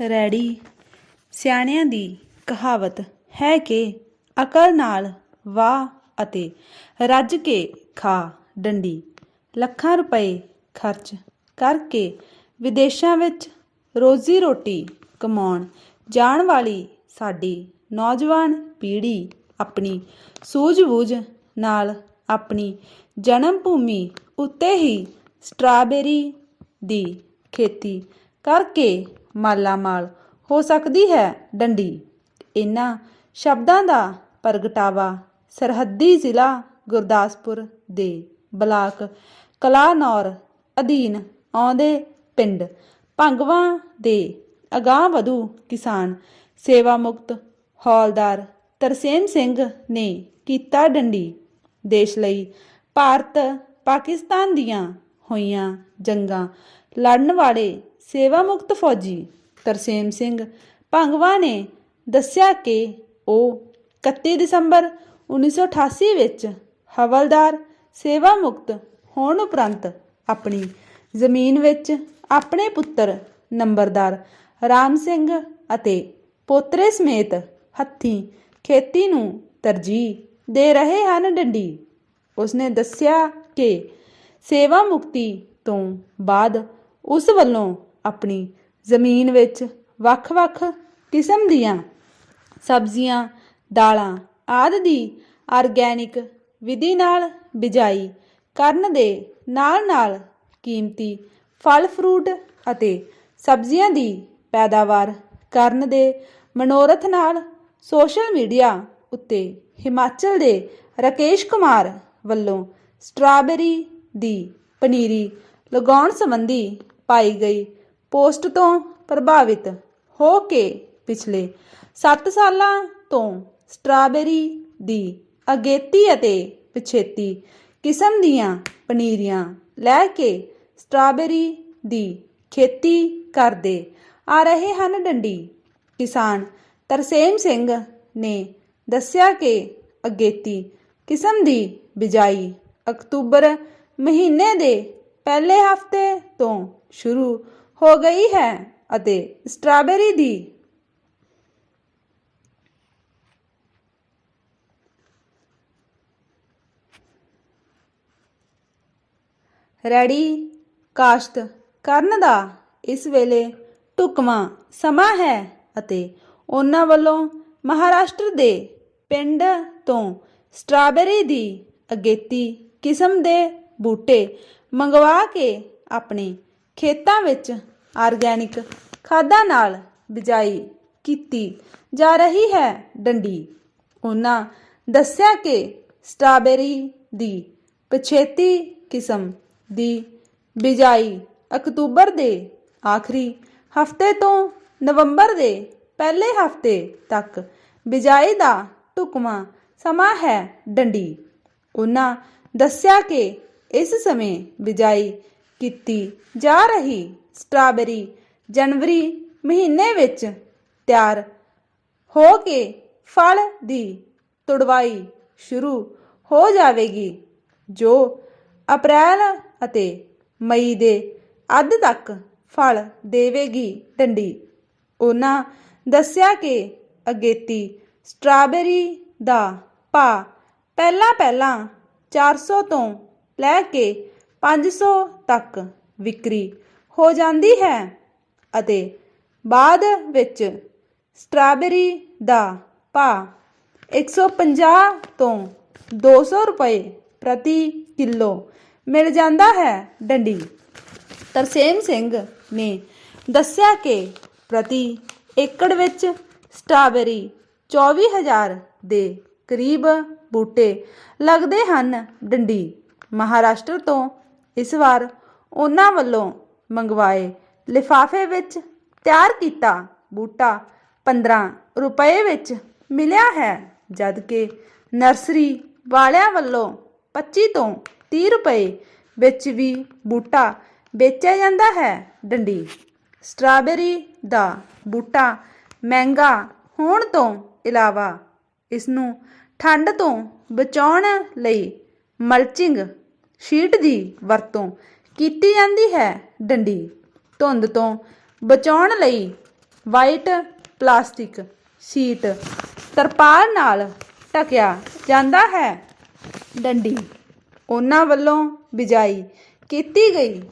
ਰੈੜੀ ਸਿਆਣਿਆਂ ਦੀ ਕਹਾਵਤ ਹੈ ਕਿ ਅਕਲ ਨਾਲ ਵਾਹ ਅਤੇ ਰੱਜ ਕੇ ਖਾ ਡੰਡੀ। ਲੱਖਾਂ ਰੁਪਏ ਖਰਚ ਕਰਕੇ ਵਿਦੇਸ਼ਾਂ ਵਿੱਚ ਰੋਜ਼ੀ ਰੋਟੀ ਕਮਾਉਣ ਜਾਣ ਵਾਲੀ ਸਾਡੀ ਨੌਜਵਾਨ ਪੀੜ੍ਹੀ ਆਪਣੀ ਸੂਝ-ਬੂਝ ਨਾਲ ਆਪਣੀ ਜਨਮ ਭੂਮੀ ਉੱਤੇ ਹੀ ਸਟ੍ਰਾਬੇਰੀ ਦੀ ਖੇਤੀ ਕਰਕੇ ਮਾਲਾ ਮਾਲ। ਹੋ ਸਕਦੀ ਹੈ ਡੰਡੀ। ਇਹਨਾਂ ਸ਼ਬਦਾਂ ਦਾ ਪ੍ਰਗਟਾਵਾ ਸਰਹੱਦੀ ਜ਼ਿਲ੍ਹਾ ਗੁਰਦਾਸਪੁਰ ਦੇ ਬਲਾਕ ਕਲਾਨੌਰ ਅਧੀਨ ਆਉਂਦੇ ਪਿੰਡ ਭੰਗਵਾਂ ਦੇ ਅਗਾਂਹ ਵਧੂ ਕਿਸਾਨ ਸੇਵਾ ਮੁਕਤ ਹੌਲਦਾਰ ਤਰਸੇਮ ਸਿੰਘ ਨੇ ਕੀਤਾ ਡੰਡੀ। ਦੇਸ਼ ਲਈ ਭਾਰਤ ਪਾਕਿਸਤਾਨ ਦੀਆਂ ਹੋਈਆਂ ਜੰਗਾਂ ਲੜਨ ਵਾਲੇ ਸੇਵਾ ਮੁਕਤ ਫੌਜੀ ਤਰਸੇਮ ਸਿੰਘ ਭੰਗਵਾ ਨੇ ਦੱਸਿਆ ਕਿ ਉਹ 31 ਦਸੰਬਰ 1988 ਵਿੱਚ ਹਵਲਦਾਰ ਸੇਵਾ ਮੁਕਤ ਹੋਣ ਉਪਰੰਤ ਆਪਣੀ ਜ਼ਮੀਨ ਵਿੱਚ ਆਪਣੇ ਪੁੱਤਰ ਨੰਬਰਦਾਰ ਰਾਮ ਸਿੰਘ ਅਤੇ ਪੋਤਰੇ ਸਮੇਤ ਹੱਥੀਂ ਖੇਤੀ ਨੂੰ ਤਰਜੀਹ ਦੇ ਰਹੇ ਹਨ ਡੰਡੀ। ਉਸਨੇ ਦੱਸਿਆ ਕਿ ਸੇਵਾ ਮੁਕਤੀ ਤੋਂ ਬਾਅਦ ਉਸ ਵੱਲੋਂ ਆਪਣੀ ਜ਼ਮੀਨ ਵਿੱਚ ਵੱਖ-ਵੱਖ ਕਿਸਮ ਦੀਆਂ ਸਬਜ਼ੀਆਂ, ਦਾਲਾਂ ਆਦਿ ਦੀ ਆਰਗੈਨਿਕ ਵਿਧੀ ਨਾਲ ਬਿਜਾਈ ਕਰਨ ਦੇ ਨਾਲ-ਨਾਲ ਕੀਮਤੀ ਫਲ, ਫਰੂਟ ਅਤੇ ਸਬਜ਼ੀਆਂ ਦੀ ਪੈਦਾਵਾਰ ਕਰਨ ਦੇ ਮਨੋਰਥ ਨਾਲ ਸੋਸ਼ਲ ਮੀਡੀਆ ਉੱਤੇ ਹਿਮਾਚਲ ਦੇ ਰਾਕੇਸ਼ ਕੁਮਾਰ ਵੱਲੋਂ ਸਟ੍ਰਾਬੇਰੀ ਦੀ ਪਨੀਰੀ ਲਗਾਉਣ ਸੰਬੰਧੀ ਪਾਈ ਗਈ ਪੋਸਟ ਤੋਂ ਪ੍ਰਭਾਵਿਤ ਹੋ ਕੇ ਪਿਛਲੇ 7 ਸਾਲਾਂ ਤੋਂ ਸਟ੍ਰਾਬੇਰੀ ਦੀ ਅਗੇਤੀ ਅਤੇ ਪਿਛੇਤੀ ਕਿਸਮ ਦੀਆਂ ਪਨੀਰੀਆਂ ਲੈ ਕੇ ਸਟ੍ਰਾਬੇਰੀ ਦੀ ਖੇਤੀ ਕਰਦੇ ਆ ਰਹੇ ਹਨ। ਡੰਡੀ ਕਿਸਾਨ ਤਰਸੇਮ ਸਿੰਘ ਨੇ ਦੱਸਿਆ ਕਿ ਅਗੇਤੀ ਕਿਸਮ ਦੀ ਬਿਜਾਈ ਅਕਤੂਬਰ ਮਹੀਨੇ ਦੇ ਪਹਿਲੇ ਹਫ਼ਤੇ ਤੋਂ ਸ਼ੁਰੂ ਹੋ ਗਈ ਹੈ ਅਤੇ ਸਟ੍ਰਾਬੇਰੀ ਦੀ ਰੈਡੀ ਕਾਸ਼ਤ ਕਰਨ ਦਾ ਇਸ ਵੇਲੇ ਢੁਕਵਾਂ ਸਮਾਂ ਹੈ ਅਤੇ ਉਹਨਾਂ ਵੱਲੋਂ ਮਹਾਰਾਸ਼ਟਰ ਦੇ ਪਿੰਡ ਤੋਂ ਸਟ੍ਰਾਬੇਰੀ ਦੀ ਅਗੇਤੀ ਕਿਸਮ ਦੇ ਬੂਟੇ ਮੰਗਵਾ ਕੇ ਆਪਣੇ ਖੇਤਾਂ ਵਿੱਚ ਆਰਗੈਨਿਕ ਖਾਦਾਂ ਨਾਲ ਬਿਜਾਈ ਕੀਤੀ ਜਾ ਰਹੀ ਹੈ ਡੰਡੀ। ਉਹਨਾਂ ਦੱਸਿਆ ਕਿ ਸਟ੍ਰਾਬੇਰੀ ਦੀ ਪਛੇਤੀ ਕਿਸਮ ਦੀ ਬਿਜਾਈ ਅਕਤੂਬਰ ਦੇ ਆਖਰੀ ਹਫ਼ਤੇ ਤੋਂ ਨਵੰਬਰ ਦੇ ਪਹਿਲੇ ਹਫ਼ਤੇ ਤੱਕ ਬਿਜਾਈ ਦਾ ਢੁਕਵਾਂ ਸਮਾਂ ਹੈ ਡੰਡੀ। ਉਹਨਾਂ ਦੱਸਿਆ ਕਿ ਇਸ ਸਮੇਂ ਬਿਜਾਈ ਕੀਤੀ ਜਾ ਰਹੀ ਸਟ੍ਰਾਬੇਰੀ ਜਨਵਰੀ ਮਹੀਨੇ ਵਿੱਚ ਤਿਆਰ ਹੋ ਕੇ ਫਲ ਦੀ ਤੁੜਵਾਈ ਸ਼ੁਰੂ ਹੋ ਜਾਵੇਗੀ, ਜੋ ਅਪ੍ਰੈਲ ਅਤੇ ਮਈ ਦੇ ਅੱਧ ਤੱਕ ਫਲ ਦੇਵੇਗੀ। ਡੰਡੀ, ਉਹਨਾਂ ਦੱਸਿਆ ਕਿ ਅਗੇਤੀ ਸਟ੍ਰਾਬੇਰੀ ਦਾ ਭਾਅ ਪਹਿਲਾਂ ਪਹਿਲਾਂ 400 ਤੋਂ ਲੈ ਕੇ 500 ਤੱਕ ਵਿਕਰੀ ਹੋ ਜਾਂਦੀ ਹੈ ਅਤੇ ਬਾਅਦ ਵਿੱਚ ਸਟ੍ਰਾਬੇਰੀ ਦਾ ਭਾਅ 150 ਤੋਂ 200 ਰੁਪਏ ਪ੍ਰਤੀ ਕਿਲੋ ਮਿਲ ਜਾਂਦਾ ਹੈ ਡੰਡੀ। ਤਰਸੇਮ ਸਿੰਘ ਨੇ ਦੱਸਿਆ ਕਿ ਪ੍ਰਤੀ ਏਕੜ ਵਿੱਚ ਸਟ੍ਰਾਬੇਰੀ 24000 ਦੇ ਕਰੀਬ ਬੂਟੇ ਲੱਗਦੇ ਹਨ। ਡੰਡੀ ਮਹਾਰਾਸ਼ਟਰ ਤੋਂ ਇਸ ਵਾਰ ਉਹਨਾਂ ਵੱਲੋਂ ਮੰਗਵਾਏ ਲਿਫਾਫੇ ਵਿੱਚ ਤਿਆਰ ਕੀਤਾ ਬੂਟਾ 15 ਰੁਪਏ ਵਿੱਚ ਮਿਲਿਆ ਹੈ, ਜਦਕਿ ਨਰਸਰੀ ਵਾਲਿਆਂ ਵੱਲੋਂ 25 ਤੋਂ 30 ਰੁਪਏ ਵਿੱਚ ਵੀ ਬੂਟਾ ਵੇਚਿਆ ਜਾਂਦਾ ਹੈ। ਡੰਡੀ, ਸਟ੍ਰਾਬੇਰੀ ਦਾ ਬੂਟਾ ਮਹਿੰਗਾ ਹੋਣ ਤੋਂ ਇਲਾਵਾ ਇਸ ਨੂੰ ਠੰਡ ਤੋਂ ਬਚਾਉਣ ਲਈ ਮਲਚਿੰਗ ਸ਼ੀਟ ਦੀ ਵਰਤੋਂ ਕੀਤੀ ਜਾਂਦੀ ਹੈ। ਡੰਡੀ ਧੁੰਦ ਤੋਂ ਬਚਾਉਣ ਲਈ ਵਾਈਟ ਪਲਾਸਟਿਕ ਸ਼ੀਟ ਤਰਪਾਲ ਨਾਲ ਢਕਿਆ ਜਾਂਦਾ ਹੈ। ਡੰਡੀ ਉਹਨਾਂ ਵੱਲੋਂ ਬਿਜਾਈ ਕੀਤੀ ਗਈ